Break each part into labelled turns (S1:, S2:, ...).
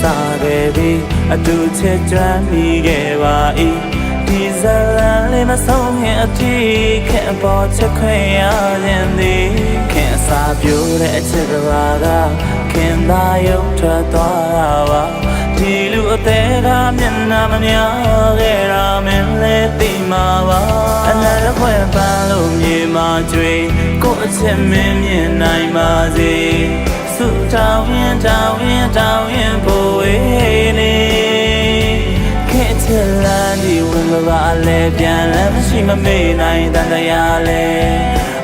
S1: စားခဲ့ပြီးအတူချစ်ကြွမ်းမိခဲ့ပါ၏ဒီဇလန်လေးမဆုံးခင်အထိခင်ပေါ်ချက်ခွင့်ရခြင်းသည်ခင်စာပြိုးတဲ့အချစ်ကဘာကခင်သာရုံထွက်သွားတာပါဒီလူအသေးကမျက်နှာမများခဲ့တာမင်းလည်းသိမှာပါအနာလည်းခွဲပန်းလို့မြေမှာကြွေကိုယ့်အချစ်မင်းမြင်နိုင်ပါစေဆု တောင်းရင်တောင်းရင်တောင်းရင်ပိုဝေးနေခေတ်ချစ်လန်းဒီဝင်ကပါလဲပြန်လည်းမရှိမမေ့နိုင်တန်တရားလဲ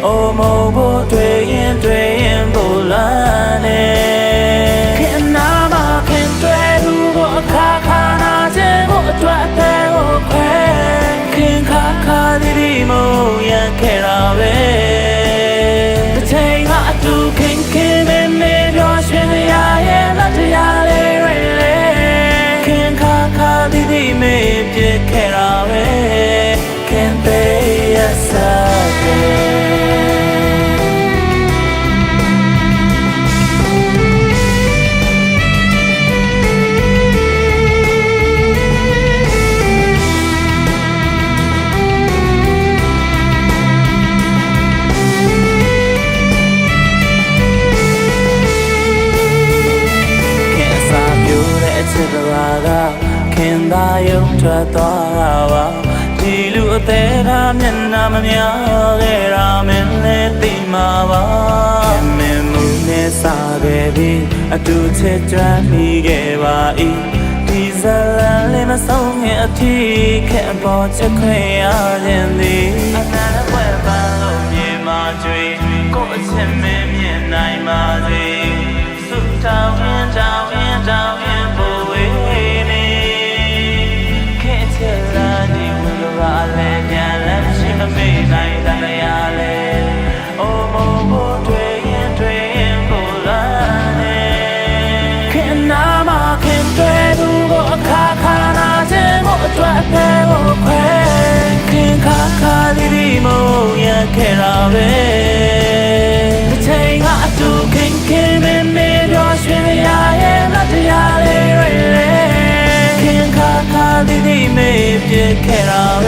S1: အိုမို့ဖို့တွေ့ရင်တွေ့ရင်ပိုလာနေခင်နာမခင်တွေ့ဘူးကိုအခါခါနာချင်ကိုအတွက်အသေးကိုခွဲခင်ခါခါဒီဒီမို့ရခဲ့တာပဲ ထွက်သွားတာပါဒီလူအသေးကမျက်နှာမများခဲ့တာမင်းလည်းသိမှာပါခင်မင်းမူနဲ့စားခဲ့ပြီးအတူချစ်ကြွမ်းမိခဲ့ပါ၏ဒီဇလန်လေးမဆုံးခင်အထိခင်ပေါ်ချက်ခွင့်ရခြင်းသည်အနာနဲ့ဝဲပန်းလို့မြေမှာကြွေကိုယ့်အချစ်မင်းမြင်နိုင် ပဲတစ်ချိန်ကအတူခင်ခင်မင်းမေပြောရွှင်ရရဲ့လက်တရားလေးတွေလေခင်ခါခါဒီဒီမေပြစ်ခဲ့တာပဲ